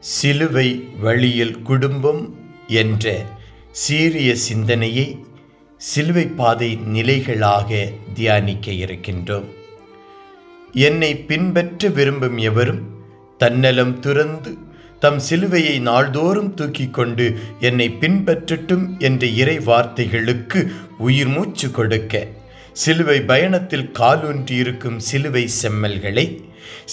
சிலுவை வழியில் குடும்பம் என்ற சீரிய சிந்தனையை சிலுவை பாதை நிலைகளாக தியானிக்க இருக்கின்றோம். என்னை பின்பற்ற விரும்பும் எவரும் தன்னலம் துறந்து தம் சிலுவையை நாள்தோறும் தூக்கிக் கொண்டு என்னை பின்பற்றட்டும் என்ற இறை வார்த்தைகளுக்கு உயிர் மூச்சு கொடுக்க சிலுவை பயணத்தில் காலூன்றி இருக்கும் சிலுவை செம்மல்களை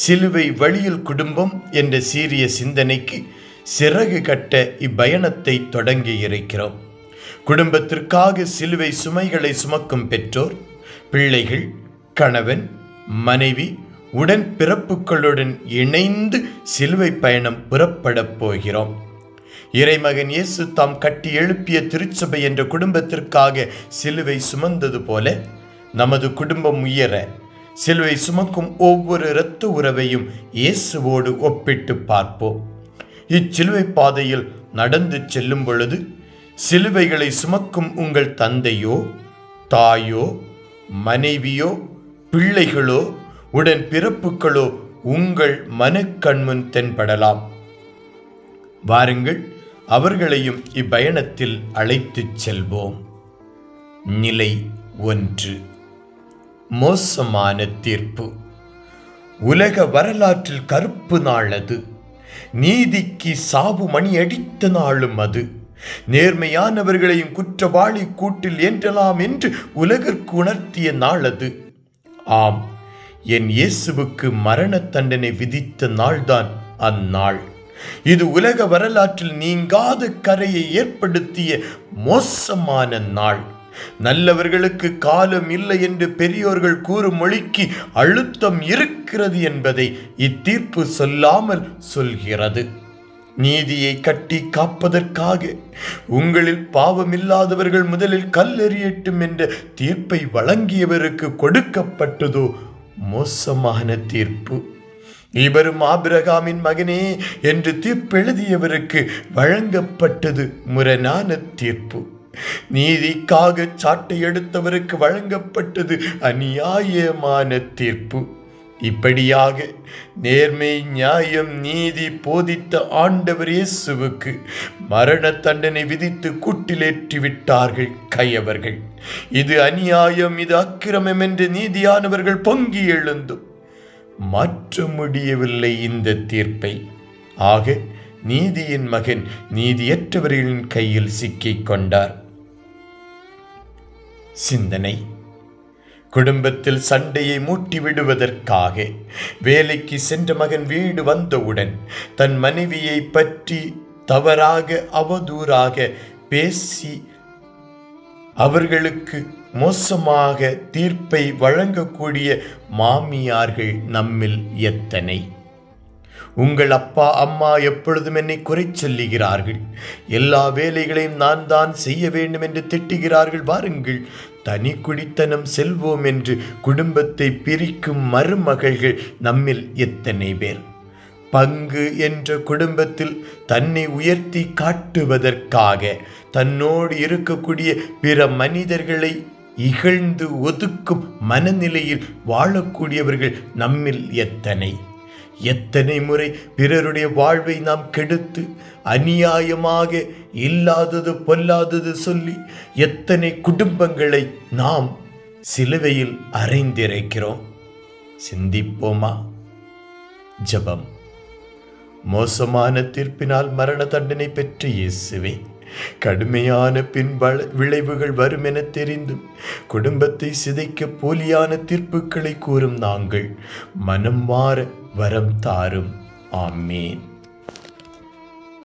சிலுவை வழியில் குடும்பம் என்ற சீரிய சிந்தனைக்கு சிறகு கட்ட இப்பயணத்தை தொடங்கி இருக்கிறோம். குடும்பத்திற்காக சிலுவை சுமைகளை சுமக்கும் பெற்றோர் பிள்ளைகள் கணவன் மனைவி உடன் பிறப்புகளுடன் இணைந்து சிலுவை பயணம் புறப்படப் போகிறோம். இறைமகன் இயேசு தாம் கட்டி எழுப்பிய திருச்சபை என்ற குடும்பத்திற்காக சிலுவை சுமந்தது போல நமது குடும்பம் உயர சிலுவை சுமக்கும் ஒவ்வொரு இரத்த உறவையும் இயேசுவோடு ஒப்பிட்டு பார்ப்போம். இச்சிலுவை பாதையில் நடந்து செல்லும் பொழுது சிலுவைகளை சுமக்கும் உங்கள் தந்தையோ தாயோ மனைவியோ பிள்ளைகளோ உடன் பிறப்புகளோ உங்கள் மனக்கண்முன் தென்படலாம். வாருங்கள் அவர்களையும் இப்பயணத்தில் அழைத்துச் செல்வோம். நிலை ஒன்று. மோசமான தீர்ப்பு. உலக வரலாற்றில் கருப்பு நாள் அது நீதிக்கு சாவு மணி அடித்த நாளும் அது. நேர்மையானவர்களையும் குற்றவாளி கூட்டில் ஏற்றலாம் என்று உலகிற்கு உணர்த்திய நாள் அது ஆம் என் இயேசுவுக்கு மரண தண்டனை விதித்த நாள்தான் அந்நாள். இது உலக வரலாற்றில் நீங்காத கரையை ஏற்படுத்திய மோசமான நாள். நல்லவர்களுக்கு காலம் இல்லை என்று பெரியோர்கள் கூறும் மொழிக்கு அழுத்தம் இருக்கிறது என்பதை இத்தீர்ப்பு சொல்லாமல் சொல்கிறது. நீதியை கட்டி காப்பதற்காக உங்களில் பாவமில்லாதவர்கள் முதலில் கல்லெறியட்டும் என்ற தீர்ப்பை வழங்கியவருக்கு கொடுக்கப்பட்டதோ மோசமான தீர்ப்பு. இவரும் ஆபிரகாமின் மகனே என்று தீர்ப்பெழுதியவருக்கு வழங்கப்பட்டது முரணான தீர்ப்பு. நீதிக்காக சாட்டை எடுத்தவருக்கு வழங்கப்பட்டது அநியாயமான தீர்ப்பு இப்படியாக நேர்மை நியாயம் நீதி போதித்த ஆண்டவர் இயேசுவுக்கு மரண தண்டனை விதித்து கூட்டிலேற்றி விட்டார்கள் கையவர்கள். இது அநியாயம் இது அக்கிரமம் என்று நீதியானவர்கள் பொங்கி எழுந்தும். மாற்ற முடியவில்லை இந்த தீர்ப்பை. ஆக நீதியின் மகன் நீதியற்றவர்களின் கையில் சிக்கிக் கொண்டார். சிந்தனை. குடும்பத்தில் சண்டையை மூட்டி விடுவதற்காக வேலைக்கு சென்ற மகன் வீடு வந்தவுடன் தன் மனைவியை பற்றி தவறாக அவதூறாக பேசி அவர்களுக்கு மோசமாக தீர்ப்பை வழங்கக்கூடிய மாமியார்கள் நம்மில் எத்தனை? உங்கள் அப்பா அம்மா எப்பொழுதும் என்னை குறை சொல்லுகிறார்கள். எல்லா வேலைகளையும் நான் தான் செய்ய வேண்டும் என்று திட்டுகிறார்கள். வாருங்கள் தனி குடித்தனம் செல்வோம் என்று குடும்பத்தை பிரிக்கும் மருமகள்கள் நம்மில் எத்தனை பேர்? பங்கு என்ற குடும்பத்தில் தன்னை உயர்த்தி காட்டுவதற்காக தன்னோடு இருக்கக்கூடிய பிற மனிதர்களை இகழ்ந்து ஒதுக்கும் மனநிலையில் வாழக்கூடியவர்கள் நம்மில் எத்தனை? எத்தனை முறை பிறருடைய வாழ்வை நாம் கெடுத்து அநியாயமாக இல்லாதது பொல்லாதது சொல்லி எத்தனை குடும்பங்களை நாம் சிலுவையில் அறைந்திருக்கிறோம். சிந்திப்போமா? ஜபம். மோசமான தீர்ப்பினால் மரண தண்டனை பெற்ற இயேசுவே கடுமையான பின் விளைவுகள் வரும் என தெரிந்தும் குடும்பத்தை சிதைக்க போலியான தீர்ப்புகளை கூறும் நாங்கள் மனம் மாற வரம் தாரும். ஆமேன்.